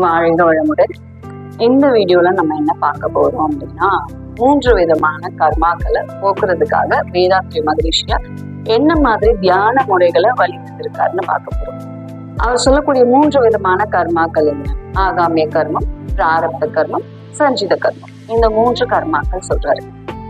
வாழ்க வளமுடன் இந்த வீடியோல நம்ம என்ன பார்க்க போறோம் அப்படின்னா மூன்று விதமான கர்மாக்களை போக்குறதுக்காக வேதாத்ரி மகரிஷியா என்ன மாதிரி தியான முறைகளை வழிவகுத்திருக்காருன்னு பார்க்க போறோம். அவர் சொல்லக்கூடிய மூன்று விதமான கர்மாக்கள் என்ன? ஆகாமிய கர்மம் பிராரப்த கர்மம் சஞ்சித கர்மம். இந்த மூன்று கர்மாக்கள் சொல்றாரு.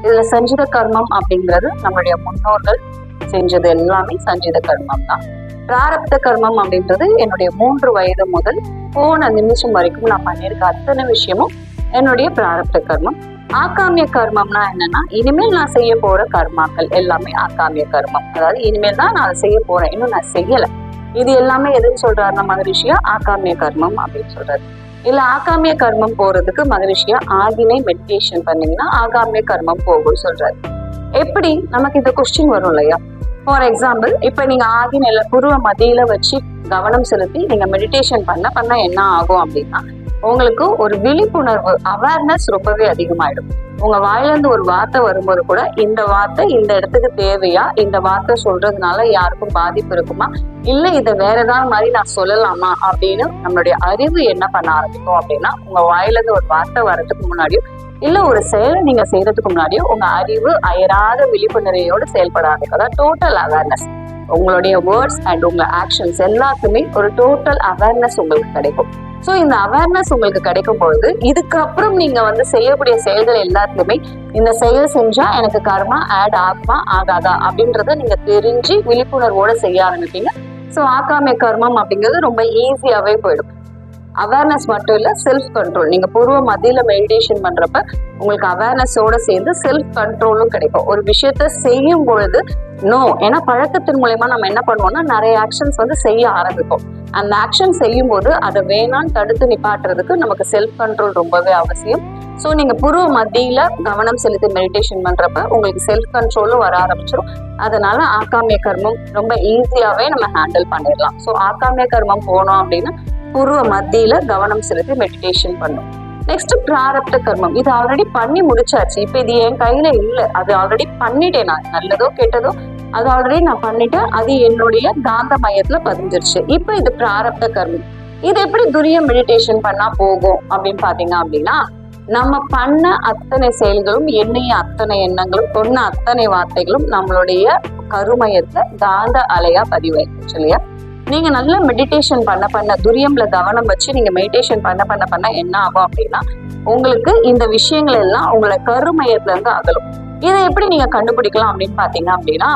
இதுல சஞ்சித கர்மம் அப்படிங்கிறது நம்மளுடைய முன்னோர்கள் செஞ்சது எல்லாமே சஞ்சித கர்மம் தான் பிராரப்த கர்மம் அப்படின்றது என்னுடைய மூன்று வயது முதல் போன நிமிஷம் வரைக்கும் நான் பண்ணியிருக்க அத்தனை விஷயமும் என்னுடைய பிராரப்த கர்மம். ஆகாமிய கர்மம்னா என்னன்னா இனிமேல் நான் செய்ய போற கர்மாக்கள் எல்லாமே ஆகாமிய கர்மம். அதாவது இனிமேல் தான் நான் செய்ய போறேன் இன்னும் நான் செய்யல. இது எல்லாமே எதுன்னு சொல்றாருன்னா மகரிஷியா ஆகாமிய கர்மம் அப்படின்னு சொல்றாரு. இல்ல ஆகாமிய கர்மம் போறதுக்கு மகரிஷியா ஆகினை மெடிடேஷன் பண்ணீங்கன்னா ஆகாமிய கர்மம் போகும் சொல்றாரு. எப்படி? நமக்கு இந்த கொஸ்டின் வரும் இல்லையா? ஃபார் எக்ஸாம்பிள் இப்ப நீங்க ஆகினையில குருவை மதியில வச்சு கவனம் செலுத்தி நீங்க மெடிடேஷன் பண்ண பண்ண என்ன ஆகும் அப்படின்னா உங்களுக்கு ஒரு விழிப்புணர்வு அவேர்னஸ் ரொம்பவே அதிகமாயிடும். உங்க வாயில இருந்து ஒரு வார்த்தை வரும்போது கூட இந்த வார்த்தை இந்த இடத்துக்கு தேவையா? இந்த வார்த்தை சொல்றதுனால யாருக்கும் பாதிப்பு இருக்குமா? இல்ல இதை வேற ஏதாவது மாதிரி நான் சொல்லலாமா? அப்படின்னு நம்மளுடைய அறிவு என்ன பண்ண ஆரம்பிக்கும் அப்படின்னா உங்க வாயில இருந்து ஒரு வார்த்தை வர்றதுக்கு முன்னாடியும் இல்ல ஒரு செயலை நீங்க செய்யறதுக்கு முன்னாடி உங்க அறிவு அயராத விழிப்புணர்வையோடு செயல்படாதீங்க அதான் டோட்டல் அவேர்னஸ் உங்களுடைய வேர்ட்ஸ் அண்ட் உங்க ஆக்ஷன்ஸ் எல்லாத்துக்குமே ஒரு டோட்டல் அவேர்னஸ் உங்களுக்கு கிடைக்கும். ஸோ இந்த அவேர்னஸ் உங்களுக்கு கிடைக்கும் பொழுது இதுக்கப்புறம் நீங்க வந்து செய்யக்கூடிய செயல்கள் எல்லாத்துலயுமே இந்த செயல் செஞ்சா எனக்கு கர்மா ஆட் ஆகுமா ஆகாதா அப்படின்றத நீங்க தெரிஞ்சு விழிப்புணர்வோட செய்ய ஆரம்பிப்பீங்க. ஸோ ஆக்காமே கர்மம் அப்படிங்கிறது ரொம்ப ஈஸியாவே போயிடும். அவேர்னஸ் மட்டும் இல்ல செல்ஃப் கண்ட்ரோல் நீங்க பூர்வ மதியில் மெடிடேஷன் பண்றப்ப உங்களுக்கு அவேர்னஸோட சேர்ந்து செல்ஃப் கண்ட்ரோலும் கிடைக்கும். ஒரு விஷயத்த செய்யும் பொழுது நோ ஏன்னா பழக்கத்தின் மூலயமா நம்ம என்ன பண்ணுவோம்னா நிறைய ஆக்ஷன்ஸ் வந்து செய்ய ஆரம்பிப்போம். அந்த ஆக்ஷன் செய்யும் போது அதை வேணான்னு தடுத்து நிப்பாட்டுறதுக்கு நமக்கு செல்ஃப் கண்ட்ரோல் ரொம்பவே அவசியம். ஸோ நீங்க பூர்வ மத்தியில கவனம் செலுத்தி மெடிடேஷன் பண்றப்ப உங்களுக்கு செல்ஃப் கண்ட்ரோலும் வர ஆரம்பிச்சிடும் அதனால ஆக்காமிய கர்மம் ரொம்ப ஈஸியாவே நம்ம ஹேண்டில் பண்ணிடலாம். ஸோ ஆக்காமிய கர்மம் போனோம் அப்படின்னா பூர்வ மத்தியில கவனம் செலுத்தி மெடிடேஷன் பண்ணும். நெக்ஸ்ட் பிராரப்த கர்மம். இது ஆல்ரெடி பண்ணி முடிச்சாச்சு. இப்போ இது என் கையில இல்ல. அது ஆல்ரெடி பண்ணிட்டேன் நான். நல்லதோ கெட்டதோ அது ஆல்ரெடி நான் பண்ணிட்டேன். அது என்னுடைய காந்த மையத்துல பதிஞ்சிருச்சு. இப்போ இது பிராரப்த கர்மம். இது எப்படி துரிய மெடிடேஷன் பண்ணா போகும் அப்படின்னு பாத்தீங்க அப்படின்னா நம்ம பண்ண அத்தனை செயல்களும் எண்ணிய அத்தனை எண்ணங்களும் சொன்ன அத்தனை வார்த்தைகளும் நம்மளுடைய கருமையத்துல காந்த அலையா பதிவாயிருச்சு இல்லையா? நீங்க நல்ல மெடிடேஷன் பண்ண பண்ண துரியம்ல கவனம் வச்சு நீங்க மெடிடேஷன் பண்ண பண்ண பண்ண என்ன ஆகும் அப்படின்னா உங்களுக்கு இந்த விஷயங்கள் எல்லாம் உங்களை கருமையத்துல இருந்து அகலும். இதை எப்படி நீங்க கண்டுபிடிக்கலாம் அப்படின்னு பாத்தீங்க அப்படின்னா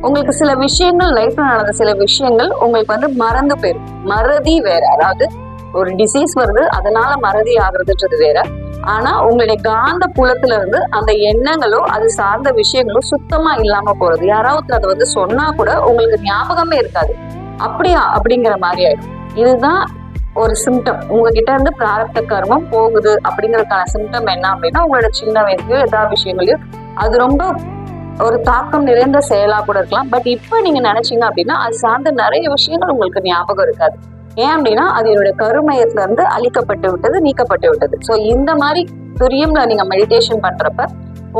உங்களுக்கு சில விஷயங்கள் லைஃப்ல நடந்த சில விஷயங்கள் உங்களுக்கு வந்து மறந்து போயிடும் மறதி வேற. அதாவது ஒரு டிசீஸ் வருது அதனால மறதி ஆகுறதுன்றது வேற. ஆனா உங்களுடைய காந்த புலத்துல இருந்து அந்த எண்ணங்களோ அது சார்ந்த விஷயங்களோ சுத்தமா இல்லாம போறது. யாராவது அதை வந்து சொன்னா கூட உங்களுக்கு ஞாபகமே இருக்காது. அப்படியா? அப்படிங்கிற மாதிரி ஆயிடும். இதுதான் ஒரு சிம்டம் உங்ககிட்ட இருந்து பிராரப்த கர்மம் போகுது அப்படிங்கறதுக்கான சிம்டம் என்ன அப்படின்னா உங்களோட சின்ன வயசுலயோ எல்லா விஷயங்களையும் அது ரொம்ப ஒரு தாக்கம் நிறைந்த செயலா கூட இருக்கலாம். பட் இப்போ நீங்க நினைச்சீங்க அப்படின்னா அது சார்ந்த நிறைய விஷயங்கள் உங்களுக்கு ஞாபகம் இருக்காது. ஏன் அப்படின்னா அது என்னுடைய கருமயத்துல இருந்து அழிக்கப்பட்டு விட்டது நீக்கப்பட்டு விட்டது. ஸோ இந்த மாதிரி துரியம்ல நீங்க மெடிடேஷன் பண்றப்ப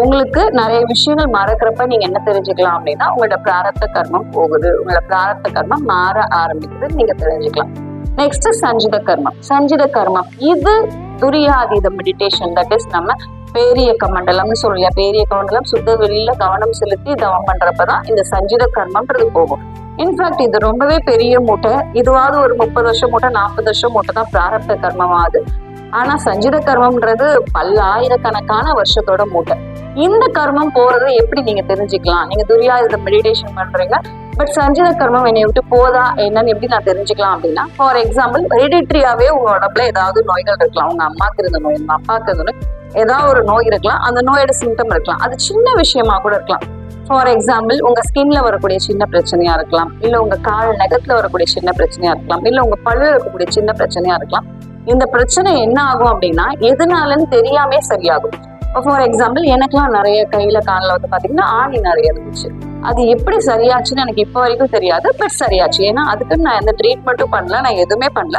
உங்களுக்கு நிறைய விஷயங்கள் மறக்கிறப்ப நீங்க என்ன தெரிஞ்சுக்கலாம் அப்படின்னா உங்களோட பிராரத்த கர்மம் போகுது. உங்களோட பிராரத்த கர்மம் மாற ஆரம்பிக்குது. நீங்க தெரிஞ்சுக்கலாம். நெக்ஸ்ட் சஞ்சித கர்மம். சஞ்சித கர்மம். இது துரியாதீத மெடிடேஷன் தட் இஸ் நம்ம பேரியக்க மண்டலம்னு சொல்லியா பேரியக்க மண்டலம் சுத்த வெளியில கவனம் செலுத்தி தவம் பண்றப்பதான் இந்த சஞ்சித கர்மம்ன்றது போகும். இன்ஃபேக்ட் இது ரொம்பவே பெரிய மூட்டை. இதுவாவது ஒரு முப்பது வருஷம் மூட்டை நாற்பது வருஷம் மூட்டை தான் பிராரப்த கர்மமாகுது ஆனா சஞ்சித கர்மம்ன்றது பல்லாயிரக்கணக்கான வருஷத்தோட மூட்டை. இந்த கர்மம் போறது எப்படி நீங்க தெரிஞ்சுக்கலாம்? நீங்க துரியாயுத மெடிடேஷன் பண்றீங்க பட் சஞ்சித கர்மம் என்னை விட்டு போதா என்னன்னு எப்படி நான் தெரிஞ்சுக்கலாம் அப்படின்னா ஃபார் எக்ஸாம்பிள் ஹெரிடிட்ரியாவே உங்க உடம்புல ஏதாவது நோய்கள் இருக்கலாம். உங்க அம்மாக்கு இருந்த நோய் உங்க அப்பாக்கு இருந்த நோய் ஏதாவது ஒரு நோய் இருக்கலாம். அந்த நோயோட சிம்டம் இருக்கலாம். அது சின்ன விஷயமா கூட இருக்கலாம். ஃபார் எக்ஸாம்பிள் உங்க ஸ்கின்ல வரக்கூடிய சின்ன பிரச்சனையா இருக்கலாம். இல்ல உங்க கால் நகத்துல வரக்கூடிய சின்ன பிரச்சனையா இருக்கலாம். இல்ல உங்க பல்லுல இருக்கக்கூடிய சின்ன பிரச்சனையா இருக்கலாம். இந்த பிரச்சனை என்ன ஆகும் அப்படின்னா எதனாலன்னு தெரியாமே சரியாகும். ஃபார் எக்ஸாம்பிள் எனக்குலாம் நிறைய கையில காலில் வந்து பார்த்தீங்கன்னா ஆணி நிறைய இருந்துச்சு. அது எப்படி சரியாச்சுன்னு எனக்கு இப்போ வரைக்கும் தெரியாது பட் சரியாச்சு. ஏன்னா அதுக்குன்னு நான் எந்த ட்ரீட்மெண்ட்டும் பண்ணல நான் எதுவுமே பண்ணல.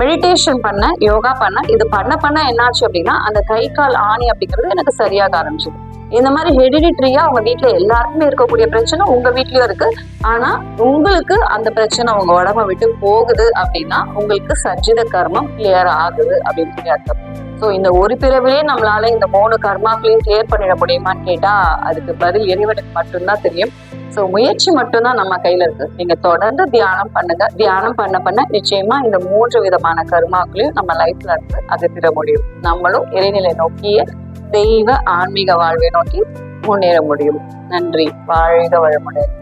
மெடிடேஷன் பண்ண யோகா பண்ண இது பண்ண பண்ண என்னாச்சு அப்படின்னா அந்த கை கால் ஆணி அப்படிங்கிறது எனக்கு சரியாக ஆரம்பிச்சது. இந்த மாதிரி ஹெரிடிட்ரியா உங்க வீட்டுல எல்லாருக்குமே இருக்கக்கூடிய பிரச்சனை உங்க வீட்லயும் இருக்கு. ஆனா உங்களுக்கு அந்த பிரச்சனை உங்க உடம்ப விட்டு போகுது அப்படின்னா உங்களுக்கு சர்ஜித கர்மம் கிளியர் ஆகுது அப்படின்னு சொல்லி அர்த்தம். ஸோ இந்த ஒரு பிறவிலே நம்மளால இந்த மூணு கர்மாக்களையும் கிளியர் பண்ணிட முடியுமான்னு கேட்டா அதுக்கு பதில் இறைவனுக்கு மட்டும்தான் தெரியும். ஸோ முயற்சி மட்டும்தான் நம்ம கையில இருக்கு. நீங்க தொடர்ந்து தியானம் பண்ணுங்க. தியானம் பண்ண பண்ண நிச்சயமா இந்த மூன்று விதமான கர்மாக்களையும் நம்ம லைஃப்ல இருந்து அகற்றிட முடியும். நம்மளும் இறைநிலை நோக்கிய தெய்வ ஆன்மீக வாழ்வை நோக்கி முன்னேற முடியும். நன்றி. வாழ்க வளமுடன்.